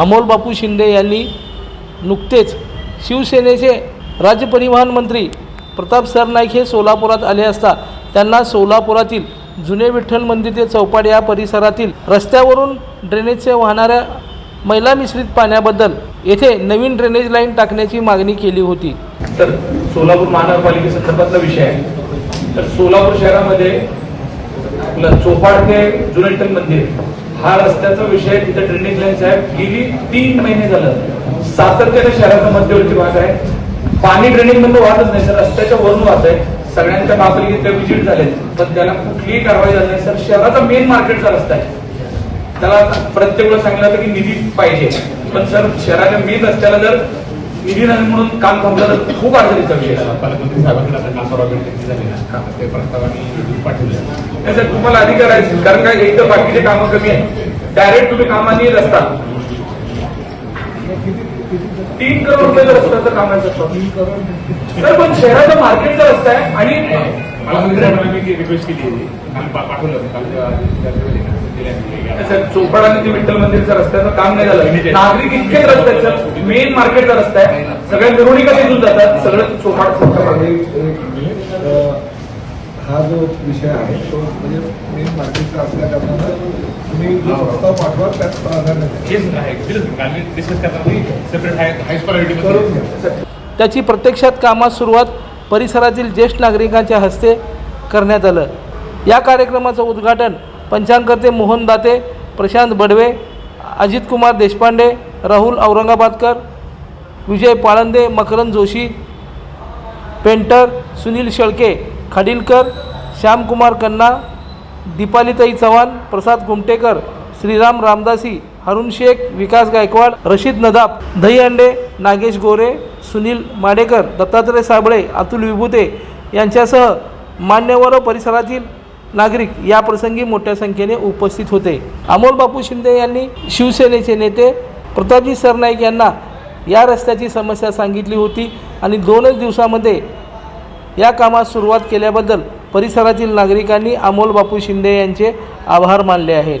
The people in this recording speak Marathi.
अमोल बापू शिंदे यांनी नुकतेच शिवसेनेचे राज्य परिवहन मंत्री प्रताप सरनाईक हे सोलापुरात आले असता त्यांना सोलापुरातील जुने विठ्ठल मंदिर ते चौपाट या परिसरातील रस्त्यावरून ड्रेनेजचे वाहणाऱ्या मैला मिश्रित पाण्याबद्दल येथे नवीन ड्रेनेज लाईन टाकण्याची मागणी केली होती. तर सोलापूर महानगरपालिकेसंदर्भातला विषय आहे. तर सोलापूर शहरामध्ये आपलं चोपाड ते जुनेटल मंदिर हा रस्त्याचा विषय तिथे ड्रेनेज लाईन आहे गेली तीन महिने झालं. सातत्याने शहराचा मध्यवर्ती भाग आहे. पाणी ड्रेनेजमध्ये वाहतच नाही. सर रस्त्याच्या वरून वाहत आहे. सगळ्यांच्या महापालिकेत विजिट झाले पण त्याला कुठलीही कारवाई झाली नाही. सर शहराचा मेन मार्केटचा रस्ता आहे. त्याला प्रत्येक वेळेला सांगितलं जातं की निधी पाहिजे. पण सर शहराच्या मेन रस्त्याला जर निधी नाही म्हणून काम थांबलं तर खूप अडचणीचा विषय. पालकमंत्री साहेबांकडे आता काल परवा भेट झाली. ना ते प्रस्ताव आम्ही पाठवले. नाही सर तुम्हाला अधिकार आहे. कारण काय एक तर बाकीचे कामं कमी आहे डायरेक्ट तुम्ही कामानी रस्ता. तीन करोड रुपयाचा रस्त्याचं काम आहे सर. पण शहराचा मार्केटचा रस्ता आहे आणि मला मंत्री साहेबांना मी रिक्वेस्ट केली होती काल पा- पाठवलं होतं. काल जेव्हा चर्चा झाली ना, दिल्या मी. सर चोपड आणि ते विठ्ठल मंदिरचा रस्त्याचं काम नाही झालं. नागरिक इतकेच सर. मेन मार्केटचा रस्ता आहे. सगळ्या मिरवणुका तिथून जातात. सगळं चोपाड हा जो विषय आहे तो म्हणजे मेन मार्केटचा असल्या कारणानं तुम्ही जो प्रस्ताव पाठवा त्यात प्राधान्य त्याची प्रत्यक्षात कामास सुरुवात परिसरातील ज्येष्ठ नागरिकांच्या हस्ते करण्यात आलं. या कार्यक्रमाचं उद्घाटन पंचांगकर्ते मोहन दाते प्रशांत बडवे अजितकुमार देशपांडे राहुल औरंगाबादकर विजय पाळंदे मकरंद जोशी पेंटर सुनील शेळके खाडीलकर श्यामकुमार कन्ना दीपालीताई चव्हाण प्रसाद गुमटेकर श्रीराम रामदासी हरुण शेख विकास गायकवाड रशीद नदाब दहीहंडे नागेश गोरे सुनील माडेकर दत्तात्रय साबळे अतुल विभूते यांच्यासह मान्यवर व परिसरातील नागरिक या प्रसंगी मोठ्या संख्येने उपस्थित होते. अमोल बापू शिंदे यांनी शिवसेनेचे नेते प्रतापजी सरनाईक यांना या रस्त्याची समस्या सांगितली होती आणि दोनच दिवसामध्ये या कामास सुरुवात केल्याबद्दल परिसरातील नागरिकांनी अमोल बापू शिंदे यांचे आभार मानले आहेत.